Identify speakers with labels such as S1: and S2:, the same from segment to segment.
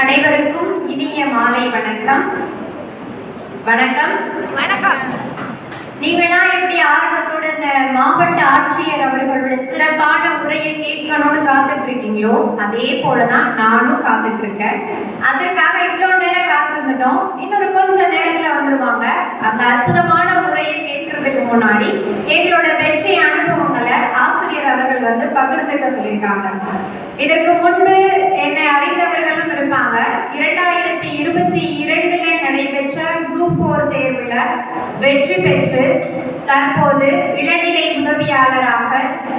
S1: அனைவருக்கும் இனிய மாலை வணக்கம். வணக்கம்.
S2: வணக்கம்.
S1: நீங்களாம் எப்படி ஆர்வத்தோட இந்த மாவட்ட ஆட்சியர் அவர்களோட சிறப்பான உரையை கேட்கணும்னு காத்துட்டு இருக்கீங்களோ அதே போலதான் நானும் காத்துட்டு இருக்கேன் அதற்காக இவ்வளவு நேரம் காத்திருந்துட்டோம். இன்னொரு கொஞ்ச நேரத்துல வந்துருவாங்க. அந்த அற்புதமான உரையை கேட்கறதுக்கு முன்னாடி எங்களோட வெற்றி அனுபவங்களை ஆசிரியர் அவர்கள் வந்து பகிர்ந்துக்க சொல்லியிருக்காங்க இதற்கு முன்பு என்னை அறிந்தவர்களும் இருப்பாங்க. இரண்டாயிரத்தி இருபத்தி இரண்டுல நடைபெற்ற குரூப் போர் தேர்வுல வெற்றி பெற்று தற்போது இளநிலை உதவியாளராக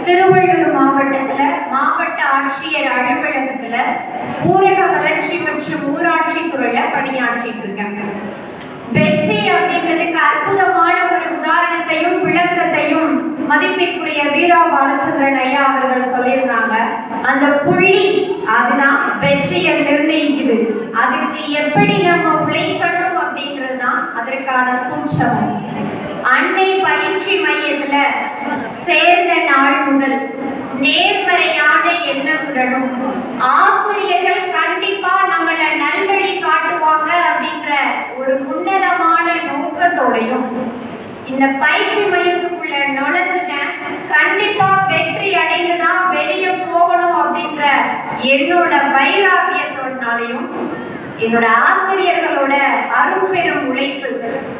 S1: திருவள்ளூர் மாவட்டத்துல மாவட்ட ஆட்சியர் அலுவலகத்துல ஊரக வளர்ச்சி மற்றும் ஊராட்சி துறையில பணியாற்றிட்டு இருக்காங்க வெற்றி அப்படின்றதுக்கு அற்புதமான ஒரு உதாரணத்தையும் மதிப்பிற்குரிய வீரா பாலச்சந்திரன் ஐயா அவர்கள் சொல்லியிருந்தாங்க அந்த புள்ளி அதுதான் வெற்றியை நிர்ணயிக்குது. அதுக்கு எப்படி நம்ம உழைக்கணும் அப்படிங்கிறது தான் அதற்கான சூட்சம் அன்னை பயிற்சி மையத்துல சேர்ந்த நாள் முதல் நேர்மறையான எண்ணத்துடனும் ஆசிரியர்கள் கண்டிப்பா நம்மள நல்வழி காட்டுவாங்க அப்படின்ற ஒரு உன்னதமான நோக்கத்தோடையும் இந்த பயிற்சி மையத்துக்குள்ள நுழைஞ்சிட்டேன் கண்டிப்பா வெற்றி அடைந்துதான் வெளியே போகணும் அப்படின்ற என்னோட வைராகியத்தோடனாலையும் என்னோட ஆசிரியர்களோட அரும்பெரும் உழைப்பு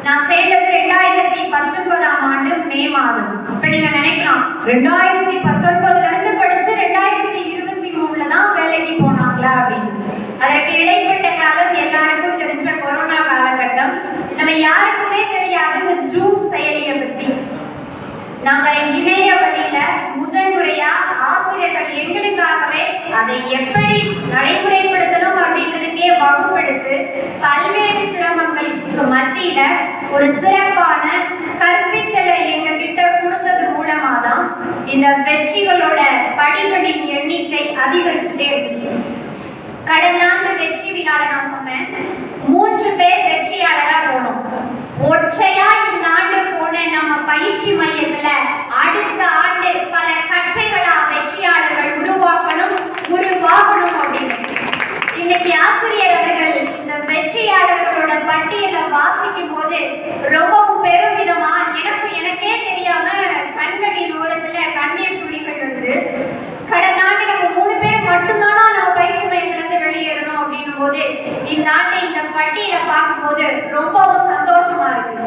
S1: நான் சேர்ந்தது ரெண்டாயிரத்தி பத்தொன்பதாம் ஆண்டு மே மாதம். அப்ப நீங்க நினைக்கலாம் ரெண்டாயிரத்தி பத்தொன்பதுல இருந்து படிச்சு ரெண்டாயிரத்தி இருபத்தி மூணுல தான் வேலைக்கு போனேன். நாங்கள் இணைய வழியில முதல் முறையா ஆசிரியர்கள் எங்களுக்காகவே அதை எப்படி நடைமுறைப்படுத்தணும் அப்படின்றதுக்கே வகுப்படுத்து பல்வேறு சிரமங்களுக்கு மத்தியில ஒரு சிறப்பான கற்பித்தலை எங்க கிட்ட கொடுத்தது மூலமா தான் இந்த வெற்றிகளோட படிகளின் எண்ணிக்கை அதிகரிச்சுட்டே இருந்துச்சு கடந்த ஆண்டு வெற்றி விழால நான் சொன்னேன் மூன்று பேர் வெற்றியாளரா போனோம் ஒற்றையா நம்ம பயிற்சி மையத்துல அடுத்த ஆண்டு பல கற்றைகளா வெற்றியாளர்கள் உருவாக்கணும் உருவாகணும் அப்படின்னு. இன்னைக்கு ஆசிரியர் அவர்கள் இந்த வெற்றியாளர்களோட பட்டியலை வாசிக்கும் போது ரொம்பவும் பெருமிதமா எனக்கு எனக்கே தெரியாம கண்களின் ஓரத்துல கண்ணீர் துளிகள் வந்து கடந்த ஆண்டு நம்ம மூணு பேர் மட்டும்தானா நம்ம பயிற்சி மையத்துல இருந்து வெளியேறணும் அப்படின்னும் போது இந்த ஆண்டு இந்த பட்டியலை பார்க்கும்போது ரொம்பவும் சந்தோஷமா இருக்கு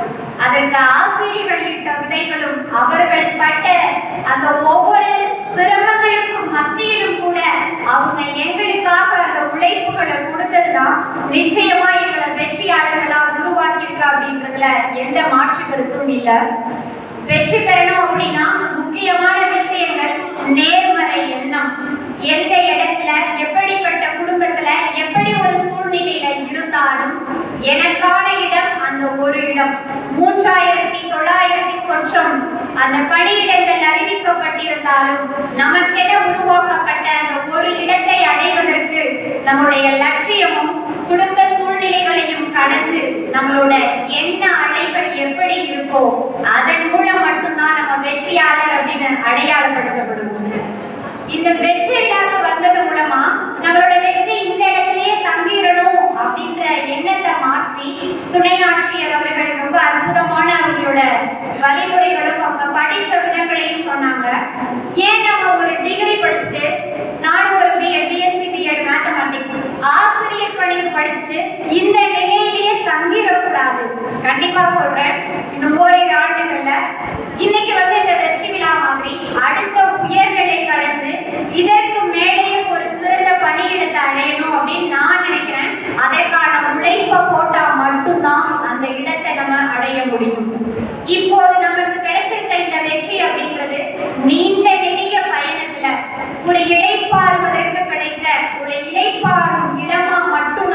S1: அதற்கு ஆசிரியர்களின் இட்ட விதைகளும் அவர்கள் பட்ட அந்த ஒவ்வொரு சிரமங்களுக்கும் மத்தியிலும் கூட அவங்க எங்களுக்காக அந்த உழைப்புகளை கொடுத்ததுதான் நிச்சயமா எங்களை வெற்றியாளர்களா உருவாக்கியிருக்கா அப்படின்றதுல எந்த மாற்று கருத்தும் இல்லை. வெற்றி பெறணும் அப்படின்னா முக்கியமான விஷயங்கள் நேர்மறை எண்ணம். எந்த இடத்துல எப்படிப்பட்ட குடும்பத்துல எப்படி ஒரு சூழ்நிலையில இருந்தாலும் எனக்கான இடம் அந்த ஒரு இடம். அந்த பணியிடங்கள் அறிவிக்கப்பட்டிருந்தாலும் நமக்கென உருவாக்கப்பட்ட அந்த ஒரு இடத்தை அடைவதற்கு நம்முடைய லட்சியமும் குடும்ப சூழ்நிலைகளையும் கடந்து நம்மளோட என்ன அலைகள் எப்படி இருக்கோ அதன் மூலம் மட்டும்தான் நம்ம வெற்றியாளர் அப்படின்னு அடையாளப்படுத்தப்படுவோம். இந்த வெற்றி விழாக்கு வந்தது மூலமா நம்மளோட வெற்றி இந்த இடத்திலேயே தங்கிடணும் அப்படின்ற எண்ணத்தை மாற்றி துணை ஆட்சியர் அவர்கள் ரொம்ப அற்புதமான அவங்களோட வழிமுறைகள் அவங்க படித்த விதங்களையும் சொன்னாங்க. ஏன் நம்ம ஒரு டிகிரி படிச்சுட்டு நானும் ஒரு பிஎட் பிஎஸ்சி பிஎட் மேத்தமேட்டிக்ஸ் ஆசிரியர் பணிக்கு படிச்சுட்டு இந்த நிலை தங்கிடக்கூடாது கண்டிப்பா சொல்றேன் இன்னும் ஓரிரு ஆண்டுகள்ல இன்னைக்கு வந்து இந்த வெற்றி விழா மாதிரி அடுத்த உயர்நிலை கடந்து இதற்கு மேலேயும் ஒரு சிறந்த பணியிடத்தை அடையணும் அப்படின்னு நான் நினைக்கிறேன் அதற்கான உழைப்பை போட்டா மட்டும்தான் அந்த இடத்தை நம்ம அடைய முடியும் இப்போது நமக்கு கிடைச்சிருக்க இந்த வெற்றி அப்படின்றது நீண்ட நெடிய பயணத்துல ஒரு இளைப்பாறுவதற்கு கிடைத்த ஒரு இளைப்பாறும் இடமா மட்டும்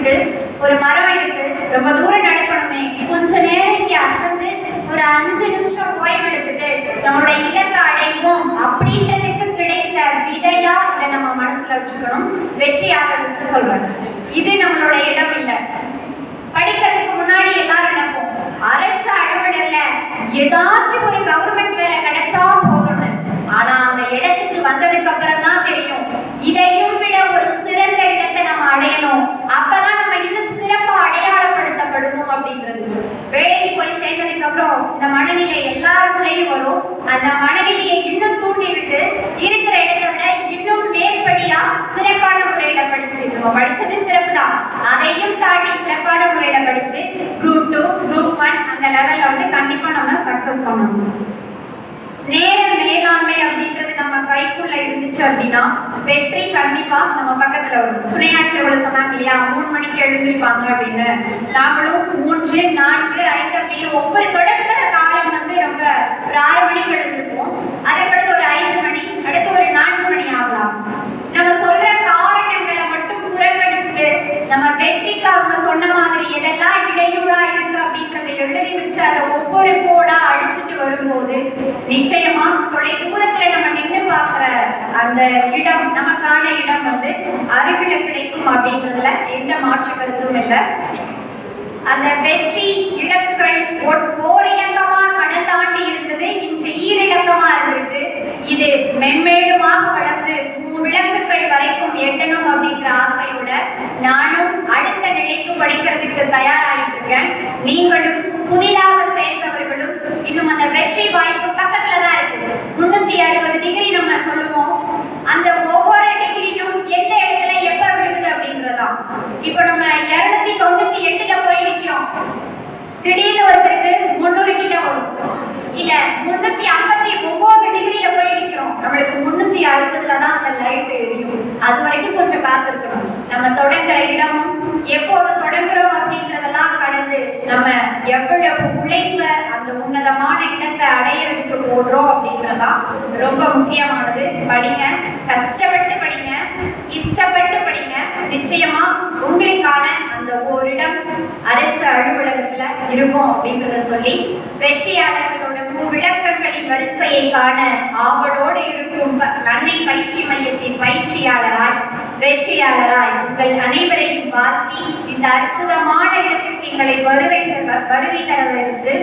S1: இருக்கு. ஒரு மரம் இருக்கு. ரொம்ப தூரம் நடக்கணுமே. கொஞ்ச நேரம் இங்க அசந்து ஒரு அஞ்சு நிமிஷம் ஓய்வெடுத்துட்டு நம்மளோட இலக்கை அடைவோம் அப்படின்றதுக்கு கிடைத்த விதையா இதை நம்ம மனசுல வச்சுக்கணும். வெற்றியாளருக்கு சொல்றேன். இது நம்மளோட இடம் இல்லை. படிக்கிறதுக்கு முன்னாடி எல்லாரும் நினைப்போம் அரசு அலுவலர்ல ஏதாச்சும் ஒரு கவர்மெண்ட் வேலை கிடைச்சா போகணும் ஆனா அந்த இடத்துக்கு வந்ததுக்கு அப்புறம் தான் தெரியும். இதையும் விட ஒரு சிறந்த இடத்தை நம்ம அடையணும் மனநிலையை இன்னும் தூண்டிவிட்டு இருக்கிற இடத்தை விட இன்னும் மேற்படியா சிறப்பான முறையில படிச்சு நம்ம படிச்சது சிறப்பு தான் அதையும் தாண்டி சிறப்பான முறையில படிச்சு குரூப் டூ குரூப் ஒன் அந்த லெவல்ல வந்து கண்டிப்பா நம்ம சக்சஸ் பண்ணணும். நேர மேலாண்மை அப்படின்றது நம்ம கைக்குள்ள இருந்துச்சு அப்படின்னா வெற்றி கண்டிப்பா நம்ம பக்கத்துல வரும். துணையாற்றவர்கள் சொன்னாங்க இல்லையா மூணு மணிக்கு எழுந்திருப்பாங்க அப்படின்னு. நாமளும் மூன்று நான்கு ஐந்து அப்படின்னு ஒவ்வொரு தொடக்க காலம் நம்ம ஒரு ஆறு மணிக்கு எழுந்திருப்போம் அதற்கடுத்து ஒரு ஐந்து மணி அடுத்து ஒரு நான்கு மணி ஆகலாம். நம்ம சொல்ற காரணங்களை மட்டும் புறக்கணிச்சுட்டு நம்ம வெற்றிக்கு அவங்க சொன்ன மாதிரி எதெல்லாம் இடையூறா இருக்கு அப்படின்றத எழுதி வச்சு அதை ஒவ்வொரு கோடா அடிச்சுட்டு வரும்போது நிச்சயமா தொலை தூரத்துல நம்ம நின்று பார்க்கிற அந்த இடம் நமக்கான இடம் வந்து அருகில கிடைக்கும் அப்படின்றதுல எந்த மாற்று கருத்தும் இல்லை. அந்த வெற்றி இலக்குகள் ஒரு- தாண்டி இருந்தது இன்று ஈரிழக்கமா இருந்திருக்கு. இது மென்மேலுமாக வளர்ந்து விளக்குகள் வரைக்கும் எட்டணும் அப்படின்ற ஆசையோட நானும் அடுத்த நிலைக்கு படிக்கிறதுக்கு தயாராகிட்டு இருக்கேன் நீங்களும் புதிதாக சேர்ந்தவர்களும் இன்னும் அந்த வெற்றி வாய்ப்பு பக்கத்துல தான் இருக்கு. முன்னூத்தி அறுபது டிகிரி நம்ம சொல்லுவோம். அந்த ஒவ்வொரு டிகிரியும் எந்த இடத்துல எப்ப விழுகுது அப்படின்றதா இப்போ நம்ம இருநூத்தி தொண்ணூத்தி எட்டுல போய் நிக்கிறோம். திடீர்னு ஒருத்தருக்கு இல்ல முன்னூத்தி ஐம்பத்தி ஒன்பது டிகிரில போய் நிக்கிறோம். நம்மளுக்கு முன்னூத்தி அறுபதுல தான் அந்த லைட் எரியும். அது வரைக்கும் கொஞ்சம் காத்திருக்கணும் நம்ம தொடங்குற இடமும் எப்போது தொடங்குறோம் அப்படின்றதெல்லாம் கடந்து நம்ம எவ்வளவு உழைப்ப அந்த உன்னதமான இடத்தை அடையிறதுக்கு போடுறோம் அப்படின்றதான் ரொம்ப முக்கியமானது. படிங்க கஷ்டப்பட்டு படிங்க இஷ்டப்பட்டு படிங்க. நிச்சயமா உங்களுக்கான அந்த ஓரிடம் அரசு அலுவலகத்துல இருக்கும் அப்படின்றத சொல்லி வெற்றியாளர்களோட விளக்கங்களின் வரிசையை காண ஆவலோடு இருக்கும் அன்னை பயிற்சி மையத்தின் பயிற்சியாளராய் வெற்றியாளராய் உங்கள் அனைவரையும் வாழ்த்தி இந்த அற்புதமான இடத்திற்கு எங்களை வருகை வருகை தரவிருந்து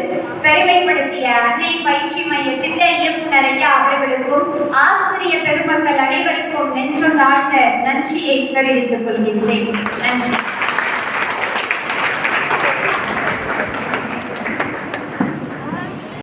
S1: பெருமைப்படுத்திய அன்னை பயிற்சி மைய திட்ட இயக்குனர் ஐயா அவர்களுக்கும் ஆசிரிய பெருமக்கள் அனைவருக்கும் நெஞ்சம் தாழ்ந்த நன்றியை தெரிவித்துக் கொள்கின்றேன். நன்றி.